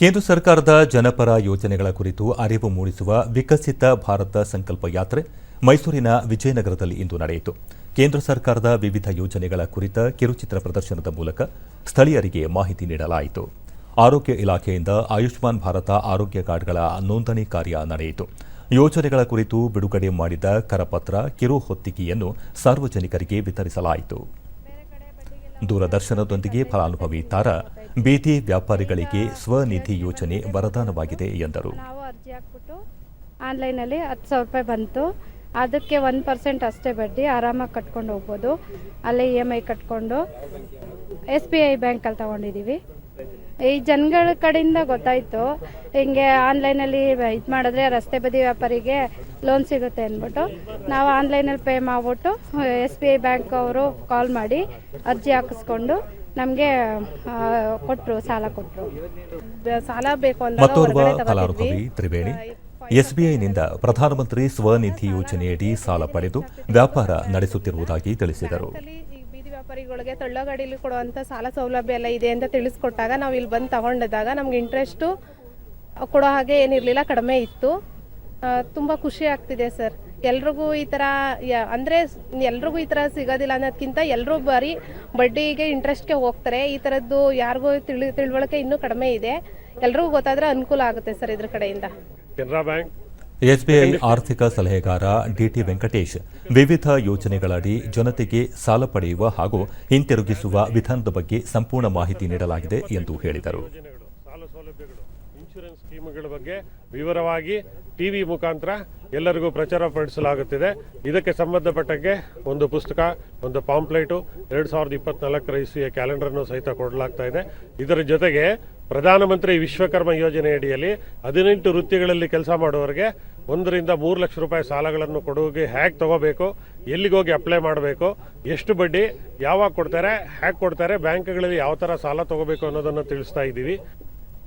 ಕೇಂದ್ರ ಸರ್ಕಾರದ ಜನಪರ ಯೋಜನೆಗಳ ಕುರಿತು ಅರಿವು ಮೂಡಿಸುವ ವಿಕಸಿತ ಭಾರತ ಸಂಕಲ್ಪ ಯಾತ್ರೆ ಮೈಸೂರಿನ ವಿಜಯನಗರದಲ್ಲಿ ಇಂದು ನಡೆಯಿತು. ಕೇಂದ್ರ ಸರ್ಕಾರದ ವಿವಿಧ ಯೋಜನೆಗಳ ಕುರಿತ ಕಿರುಚಿತ್ರ ಪ್ರದರ್ಶನದ ಮೂಲಕ ಸ್ಥಳೀಯರಿಗೆ ಮಾಹಿತಿ ನೀಡಲಾಯಿತು. ಆರೋಗ್ಯ ಇಲಾಖೆಯಿಂದ ಆಯುಷ್ಮಾನ್ ಭಾರತ ಆರೋಗ್ಯ ಕಾರ್ಡ್ಗಳ ನೋಂದಣಿ ಕಾರ್ಯ ನಡೆಯಿತು. ಯೋಜನೆಗಳ ಕುರಿತು ಬಿಡುಗಡೆ ಮಾಡಿದ ಕರಪತ್ರ ಕಿರು ಹೊತ್ತಿಗೆಯನ್ನು ಸಾರ್ವಜನಿಕರಿಗೆ ವಿತರಿಸಲಾಯಿತು. ದೂರದರ್ಶನದೊಂದಿಗೆ ಫಲಾನುಭವಿ ತಾರಾ ಬೀದಿ ವ್ಯಾಪಾರಿಗಳಿಗೆ ಸ್ವನಿಧಿ ಯೋಜನೆ ವರದಾನವಾಗಿದೆ ಎಂದರು. ನಾವು ಅರ್ಜಿ ಹಾಕ್ಬಿಟ್ಟು ಆನ್ಲೈನಲ್ಲಿ ಹತ್ತು ಸಾವಿರ ರೂಪಾಯಿ ಬಂತು. ಅದಕ್ಕೆ ಒನ್ ಪರ್ಸೆಂಟ್ ಅಷ್ಟೇ ಬಡ್ಡಿ ಆರಾಮಾಗಿ ಕಟ್ಕೊಂಡು ಹೋಗ್ಬೋದು. ಅಲ್ಲೇ ಇ ಎಂ ಐ ಕಟ್ಕೊಂಡು ಎಸ್ ಬಿ ಐ ಬ್ಯಾಂಕಲ್ಲಿ ತೊಗೊಂಡಿದ್ದೀವಿ. ಈ ಜನಗಳ ಕಡೆಯಿಂದ ಗೊತ್ತಾಯಿತು. ಹಿಂಗೆ ಆನ್ಲೈನಲ್ಲಿ ಇದು ಮಾಡಿದ್ರೆ ರಸ್ತೆ ಬದಿ ವ್ಯಾಪಾರಿಗೆ ಲೋನ್ ಸಿಗುತ್ತೆ ಅಂದ್ಬಿಟ್ಟು ನಾವು ಆನ್ಲೈನಲ್ಲಿ ಪೇ ಮಾಡಿಬಿಟ್ಟು ಎಸ್ ಬಿ ಐ ಬ್ಯಾಂಕ್ ಅವರು ಕಾಲ್ ಮಾಡಿ ಅರ್ಜಿ ಹಾಕಿಸ್ಕೊಂಡು ನಮಗೆ ಕೊಟ್ಟರು ಸಾಲ ಕೊಟ್ಟರು ಸಾಲ ಬೇಕು ಅಂತ ಮತ್ತೋರ್ವ. ಫಲಾನುಭವಿ ತ್ರಿವೇಣಿ. ಎಸ್ಬಿಐನಿಂದ ಪ್ರಧಾನಮಂತ್ರಿ ಸ್ವನಿಧಿ ಯೋಜನೆಯಡಿ ಸಾಲ ಪಡೆದು ವ್ಯಾಪಾರ ನಡೆಸುತ್ತಿರುವುದಾಗಿ ತಿಳಿಸಿದರು. ಬೀದಿ ವ್ಯಾಪಾರಿಗಳಿಗೆ ತಳ್ಳಗಡಿಯಲ್ಲಿ ಕೊಡುವಂಥ ಸಾಲ ಸೌಲಭ್ಯ ಎಲ್ಲ ಇದೆ ಅಂತ ತಿಳಿಸ್ಕೊಟ್ಟಾಗ ನಾವು ಇಲ್ಲಿ ಬಂದು ತಗೊಂಡಿದ್ದಾಗ ನಮ್ಗೆ ಇಂಟ್ರೆಸ್ಟು ಕೊಡೋ ಹಾಗೆ ಏನಿರಲಿಲ್ಲ ಕಡಿಮೆ ಇತ್ತು. ತುಂಬ ಖುಷಿ ಆಗ್ತಿದೆ ಸರ್. ಎಲ್ರಿಗೂ ಈ ತರ ಅಂದ್ರೆ ಅಂದರೆ ಎಲ್ರಿಗೂ ಈ ತರ ಸಿಗೋದಿಲ್ಲ ಅನ್ನೋದಕ್ಕಿಂತ ಎಲ್ಲರೂ ಬಾರಿ ಬಡ್ಡಿಗೆ ಇಂಟ್ರೆಸ್ಟ್ಗೆ ಹೋಗ್ತಾರೆ. ಈ ತರದ್ದು ಯಾರಿಗೂ ತಿಳಿ ತಿಳುವಳಿಕೆ ಇನ್ನೂ ಕಡಿಮೆ ಇದೆ. ಎಲ್ರಿಗೂ ಗೊತ್ತಾದ್ರೆ ಅನುಕೂಲ ಆಗುತ್ತೆ ಸರ್ ಇದ್ರ ಕಡೆಯಿಂದ. ಕೆನರಾ ಬ್ಯಾಂಕ್. ಎಸ್ಬಿಐ ಆರ್ಥಿಕ ಸಲಹೆಗಾರ ಡಿಟಿ ವೆಂಕಟೇಶ್ ವಿವಿಧ ಯೋಜನೆಗಳಡಿ ಜನತೆಗೆ ಸಾಲ ಪಡೆಯುವ ಹಾಗೂ ಹಿಂತಿರುಗಿಸುವ ವಿಧಾನದ ಬಗ್ಗೆ ಸಂಪೂರ್ಣ ಮಾಹಿತಿ ನೀಡಲಾಗಿದೆ ಎಂದು ಹೇಳಿದರು. ಇನ್ಶೂರೆನ್ಸ್ ಸ್ಕೀಮ್ಗಳ ಬಗ್ಗೆ ವಿವರವಾಗಿ ಟಿವಿ ಮುಖಾಂತರ ಎಲ್ಲರಿಗೂ ಪ್ರಚಾರ ಪಡಿಸಲಾಗುತ್ತಿದೆ. ಇದಕ್ಕೆ ಸಂಬಂಧಪಟ್ಟಂಗೆ ಒಂದು ಪುಸ್ತಕ, ಒಂದು ಪಾಂಪ್ಲೇಟು, ಎರಡು ಸಾವಿರದ ಇಪ್ಪತ್ನಾಲ್ಕರ ಇಸ್ವಿಯ ಕ್ಯಾಲೆಂಡರ್ನು ಸಹಿತ ಕೊಡಲಾಗ್ತಾ ಇದೆ. ಇದರ ಜೊತೆಗೆ ಪ್ರಧಾನಮಂತ್ರಿ ವಿಶ್ವಕರ್ಮ ಯೋಜನೆಯಡಿಯಲ್ಲಿ ಹದಿನೆಂಟು ವೃತ್ತಿಗಳಲ್ಲಿ ಕೆಲಸ ಮಾಡುವವರಿಗೆ ಒಂದರಿಂದ ಮೂರು ಲಕ್ಷ ರೂಪಾಯಿ ಸಾಲಗಳನ್ನು ಕೊಡೋಗಿ ಹ್ಯಾಕ್ ತಗೋಬೇಕು, ಎಲ್ಲಿಗೋಗಿ ಅಪ್ಲೈ ಮಾಡಬೇಕು, ಎಷ್ಟು ಬಡ್ಡಿ, ಯಾವಾಗ ಕೊಡ್ತಾರೆ ಹ್ಯಾಕ್ ಕೊಡ್ತಾರೆ, ಬ್ಯಾಂಕ್ಗಳಲ್ಲಿ ಯಾವ ಥರ ಸಾಲ ತಗೋಬೇಕು ಅನ್ನೋದನ್ನು ತಿಳಿಸ್ತಾ ಇದ್ದೀವಿ.